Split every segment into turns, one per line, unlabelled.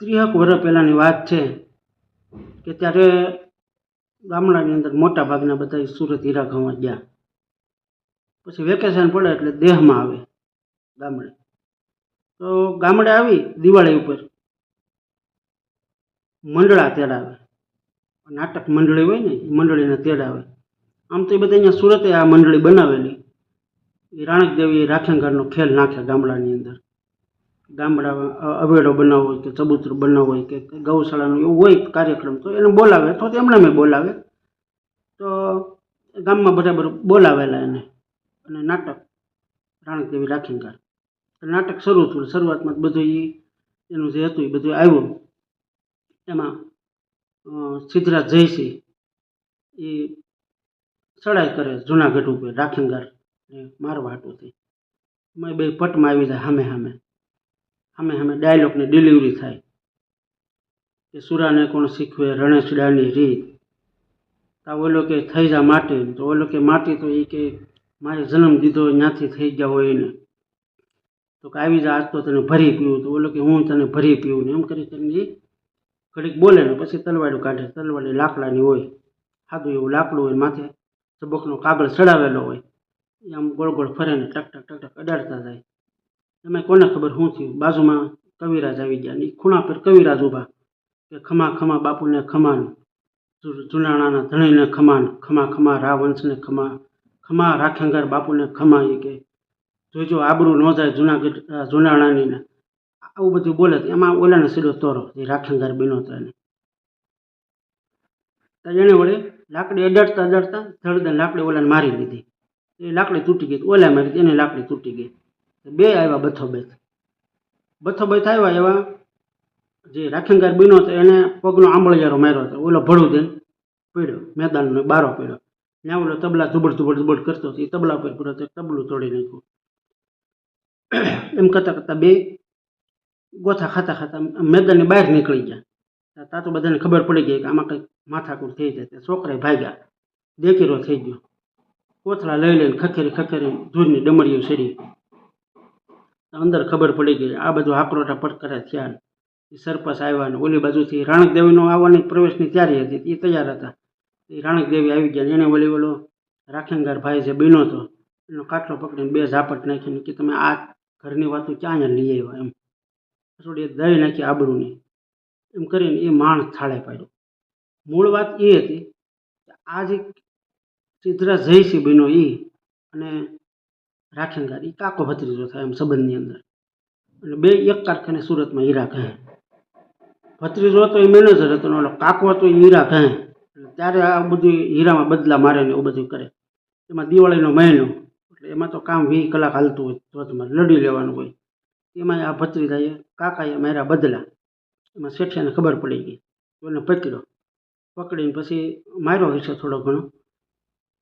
ત્રીસેક વર્ષ પહેલાંની વાત છે કે ત્યારે ગામડાની અંદર મોટા ભાગના બધા સુરત હીરા ખાવા ગયા. પછી વેકેશન પડે એટલે દેહમાં આવે ગામડે. તો ગામડે આવી દિવાળી ઉપર મંડળા તેડાવે. નાટક મંડળી હોય ને, એ મંડળીને તેડાવે. આમ તો એ બધા અહીંયા સુરતે આ મંડળી બનાવેલી. એ રાણકદેવી દેવીએ ખેલ નાખ્યા ગામડાની અંદર. ગામડા અવેડો બનાવવો હોય કે ચબૂતરો બનાવવો હોય કે ગૌશાળાનું એવું હોય કાર્યક્રમ, તો એને બોલાવે અથવા તો એમણે મેં બોલાવે. તો ગામમાં બરાબર બોલાવેલા એને. અને નાટક રાણક દેવી રાખીંગાર નાટક શરૂ થયું, શરૂઆતમાં બધું એ એનું જે હતું એ બધું આવ્યું. એમાં સિદ્ધરાજ જયસિંહ, એ ચડાઈ કરે જુનાગઢ ઉપર રાખીંગાર ને મારવા હાટુથી એમાં બે પટમાં આવી જાય સામે સામે સામે સામે ડાયલોગની ડિલિવરી થાય. કે સુરાને કોણ શીખવે? રણેશડાની રીત. તા ઓલો કે થઈ જા માટી. તો ઓલો કે માટી તો એ કે મારે જન્મ દીધો ત્યાંથી થઈ ગયા હોય એને. તો કે આવી જા, આજ તો તને ભરી પીવું. તો ઓલો કે હું તને ભરી પીવું ને એમ કરી કરીને એ ઘડીક બોલે ને પછી તલવાડું કાઢે. તલવાડી લાકડાની હોય. સાદું એવું લાકડું હોય માથે ચબકનો કાગળ ચડાવેલો હોય. એ આમ ગોળ ગોળ ફરે ને ટક ટક ટક ટક અડાડતા જાય. એમાં કોને ખબર શું થયું? બાજુમાં કવિરાજ આવી ગયા. ને ખૂણા પર કવિરાજ ઊભા. કે ખમા ખમા બાપુને ખમાન જુનાણાના ધણીને ખમાન ખમા ખમા રાવંશને ખમા. ખમા રાખેંગાર બાપુને ખમા એ કે, જોજો, આબરૂ ન જાય જુનાગઢ જુનાણાની ને આવું બધું બોલે એમાં ઓલાને સીધો તોરો. જે રાખેંગાર બન્યો હતો એને. એણે વળી લાકડી અડાડતા અડાડતા ધડદે લાકડી ઓલાને મારી લીધી. એ લાકડી તૂટી ગઈ. ઓલા મારી એની લાકડી તૂટી ગઈ. બે આવ્યા બથોબેથ બથોબેથ બથો આવ્યા એવા જે રાખેંગાર બન્યો હતો, એને પગનો આંબળિયારો માર્યો હતો. ઓલો ભળું દઈને પડ્યો, મેદાનનો બારો પડ્યો. ત્યાં ઓલો તબલા ધુબડ ધુબડ ધુબડ કરતો હતો. એ તબલા ઉપર પૂરો તબલું તોડી નાખ્યું. એમ કરતાં કરતાં બે ગોથા ખાતા ખાતા મેદાનની બહાર નીકળી ગયા. તા તો બધાને ખબર પડી ગઈ કે આમાં કંઈક માથાકૂટ થઈ જાય તે છોકરાએ ભાગ્યા. દેખીરો થઈ ગયો. કોથળા લઈ લઈને ખખેરી ખખેરી ધૂળની ડમરીઓ સડી અંદર ખબર પડી ગઈ, આ બધું હાકરોટા પડકરા થયા. એ સરપંચ આવ્યા ને ઓલી બાજુથી રાણક દેવીનો આવવાની પ્રવેશની તૈયારી હતી એ તૈયાર હતા. એ રાણકદેવી આવી ગયા, એને ઓલી ઓલો રાખેંગાર ભાઈ જે બીનો હતો, એનો કાટલો પકડીને બે ઝાપટ નાખીને કે તમે આ ઘરની વાતો ક્યાં લઈ આવ્યા એમ. થોડી દઈ નાખી આબરૂની, એમ કરીને એ માણસ થાળે પાડ્યો. મૂળ વાત એ હતી કે આ જે સિદ્ધરાજ જયસિંહ બીનો એ અને રાખેંગાર એ કાકો ભત્રીજો થાય એમ સંબંધની અંદર. અને બે એક કારખાને સુરતમાં હીરા કહે ભત્રીજો હતો એ મેનેજર હતો ઓલો કાકો હતો એ હીરા કહે ત્યારે આ બધું હીરામાં બદલા મારે ને એવું બધું કરે. એમાં દિવાળીનો મહિનો. એટલે એમાં તો કામ વીસ કલાક હાલતું હોય ધોધમાં લડી લેવાનું હોય. એમાં આ ભત્રીજાએ, કાકાએ માર્યા બદલા. એમાં શેઠિયાને ખબર પડી ગઈ. એને પકડ્યો. પકડીને પછી માર્યો હશે થોડો ઘણો.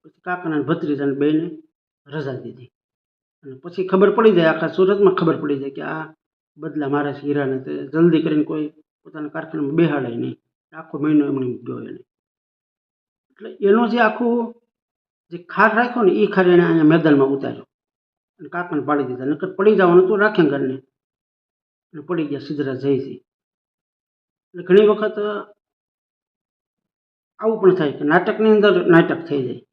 પછી કાકાના ભત્રીજાને બેને રજા દીધી. પછી ખબર પડી જાય, આખા સુરતમાં ખબર પડી જાય કે આ બદલા મારા હીરાને તે જલ્દી કરીને કોઈ પોતાના કારખાનામાં બેહાડે નહીં. આખો મહિનો એમણે ગયો એને. એટલે એનો જે આખું જે ખાર રાખ્યો ને એ ખાર એણે અહીંયા મેદાનમાં ઉતાર્યો. અને કાકાને પાડી દીધા. નકર પડી જવાનું તો રાખે ઘરને. અને પડી ગયા સિદ્ધરાજ જયસિંહ એટલે ઘણી વખત આવું પણ થાય કે નાટકની અંદર નાટક થઈ જાય.